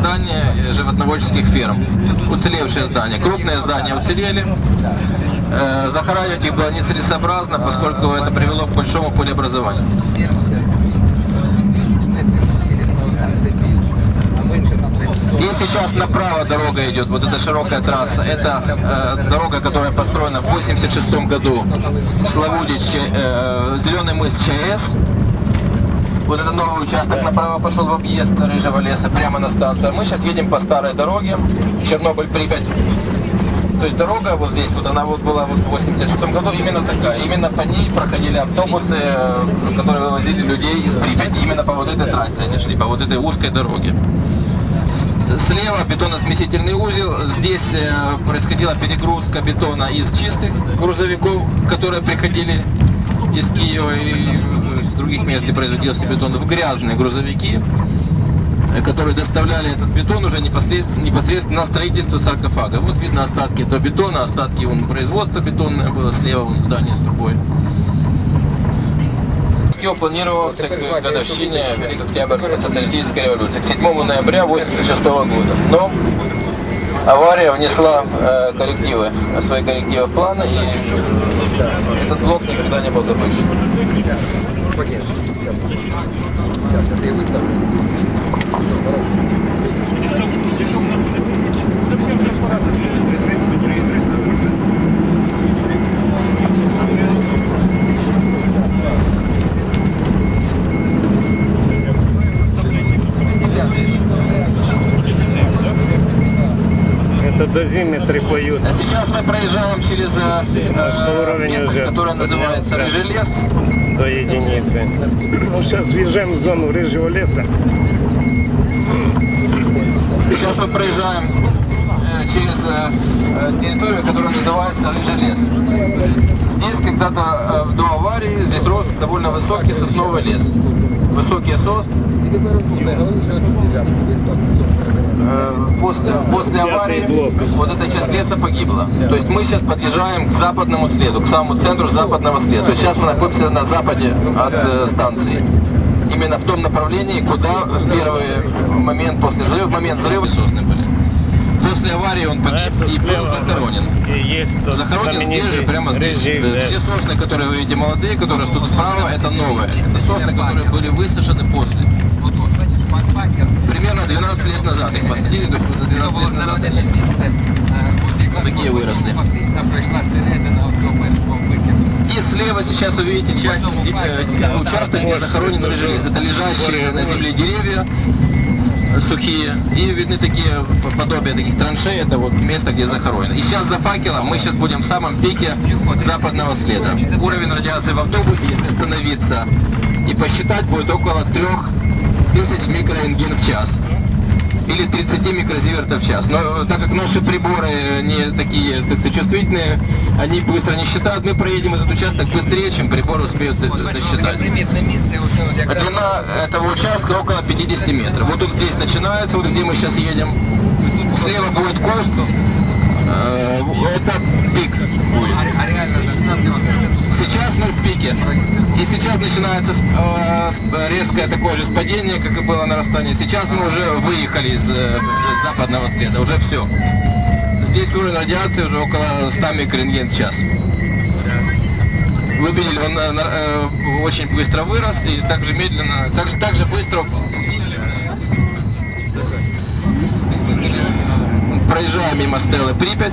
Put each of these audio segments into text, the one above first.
здания э, животноводческих ферм. Уцелевшие здания. Крупные здания уцелели. Э, Захоранивать их было нецелесообразно, поскольку это привело к большому пулеобразованию. И сейчас направо дорога идет, вот эта широкая трасса. Это э, дорога, которая построена в 86 году. Славутич, э, Зеленый мыс ЧАЭС. Вот это новый участок направо пошел в объезд Рыжего леса, прямо на станцию. А мы сейчас едем по старой дороге, Чернобыль-Припять. То есть дорога вот здесь, вот она вот была вот в 86 году именно такая. Именно по ней проходили автобусы, э, которые вывозили людей из Припяти. Именно по вот этой трассе они шли, по вот этой узкой дороге. Слева бетоносмесительный узел. Здесь э, происходила перегрузка бетона из чистых грузовиков, которые приходили из Киева и э, из других мест, где производился бетон, в грязные грузовики, э, которые доставляли этот бетон уже непосредственно, непосредственно на строительство саркофага. Вот видно остатки этого бетона, остатки вон, производства бетонное было слева, вон, здание с трубой. Киев планировался к годовщине Великой Октябрьской социалистической революции, к 7 ноября 1986 года. Но авария внесла э, коррективы, свои коррективы в планы, и этот блок никогда не был запущен. Сейчас я выставлю. Это дозиметры поют. А сейчас мы проезжаем через э, уровень местность, которая называется. Рыжий лес. до единицы. Ну, сейчас въезжаем в зону рыжего леса. Сейчас мы проезжаем э, через э, э, территорию, которая называется Рыжий лес. Здесь когда-то э, до аварии здесь рос довольно высокий сосновый лес Высокий сосны. І тепер тут головніше оцю ділянку виставити. Э, После, после аварии блок. вот эта часть леса погибла. То есть мы сейчас подъезжаем к западному следу, к самому центру западного следа. То есть сейчас мы находимся на западе от э, станции. Именно в том направлении, куда в первый момент после взрыва, в момент взрыва сосны были. После аварии он погиб это и был захоронен. Захоронен здесь же, прямо здесь. Э. Все сосны, которые вы видите молодые, которые растут справа, это новые. Это сосны, которые были высажены после. Примерно 12 лет назад их посадили, то есть за 12 було лет назад. знародене місце. е, от якраз Такі от виросли. Фактично пройшла середина от цього першого викису. И слева сейчас вы видите часть, э, участок, где захоронен рыжий лес. Это лежащие на земле деревья сухие. И видны такие подобия таких траншей. Это вот место, где захоронено. И сейчас за факелом мы сейчас будем в самом пике западного следа. Уровень радиации в автобусе, если остановиться и посчитать, будет около 3000 микрорентген в час или 30 микрозивертов в час. Но э, так как наши приборы не такие, так сказать, чувствительные, они быстро не считают, мы проедем этот участок быстрее, чем прибор успеет э, таке досчитать. Длина этого участка около 50 метров. Вот тут здесь начинается, вот где мы сейчас едем. Слева будет куст. Э, Это пик будет. Пике. И сейчас начинается э, резкое такое же спадение, как и было нарастание. Сейчас мы уже выехали из э, западного следа, уже все. Здесь уровень радиации уже около 100 микрорентген в час. Вы видели, он э, очень быстро вырос и также медленно, также, также быстро проезжаем мимо Стеллы Припять.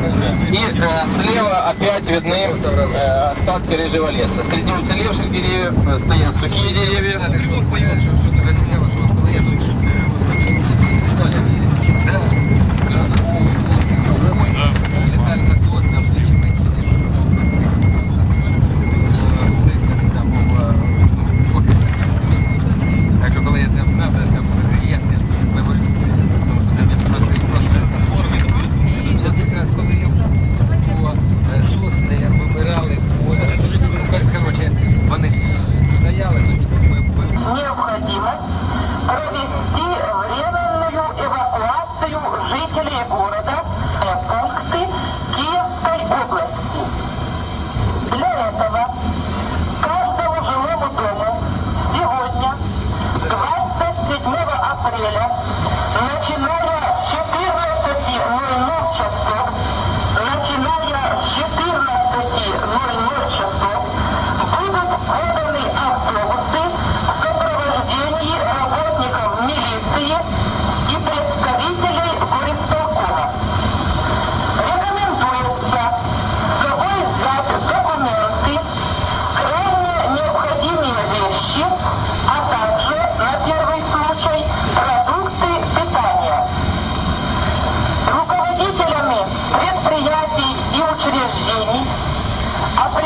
И э, слева опять видны э, остатки рыжего леса. Среди уцелевших деревьев э, стоят сухие деревья.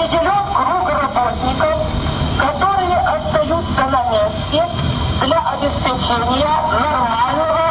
определен круг работников, которые остаются на месте для обеспечения нормального